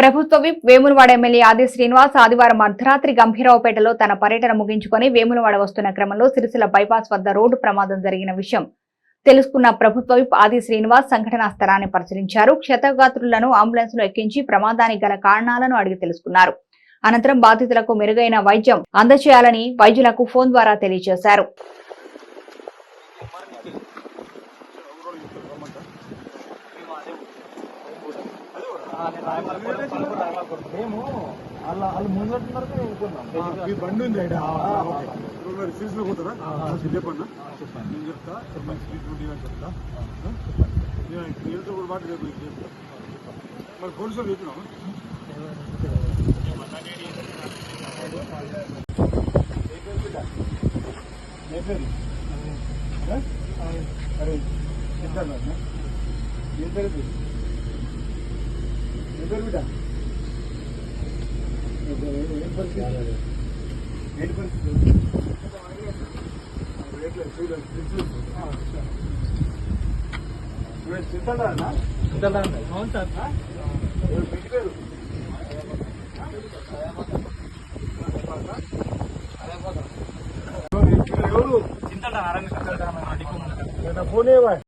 ప్రభుత్వ whip Vemulawada MLA ఆది శ్రీనివాస్ ఆదివారం అర్ధరాత్రి గంభీరావుపేటలో తన పర్యటన ముగించుకొని వేములవాడ వస్తున్న క్రమంలో సిరిసిల బైపాస్ వద్ద రోడ్డు ప్రమాదం జరిగిన విషయం. తెలుసుకున్న ప్రభుత్వ విప్ ఆది శ్రీనివాస్ సంఘటనా స్థలాన్ని పరిశీలించారు. క్షతగాత్రులను అంబులెన్స్లో ఎక్కించి ప్రమాదానికి గల కారణాలను అడిగి తెలుసుకున్నారు. అనంతరం బాధితులకు మెరుగైన వైద్యం అందజేయాలని వైద్యులకు ఫోన్ ద్వారా తెలియజేశారు. మేము వాళ్ళ వాళ్ళు ఊరుకున్నాం ఈ బండి ఉంది రెండు సీట్స్లో పోతారా చెప్పన్నా నేను చెప్తా సీట్ ఉంది అని చెప్తా. క్లియర్తో కూడా మాట రేపు మరి పోలీసులు చెప్పినావా? అరే చెప్తాను ఏం? ఏం పేరు బిడ్డ ఏం పరిస్థితి? ఏంటి పరిస్థితి అవును సార్ పెట్టారు ఎవరు చింతలు అరంగ పోనేవా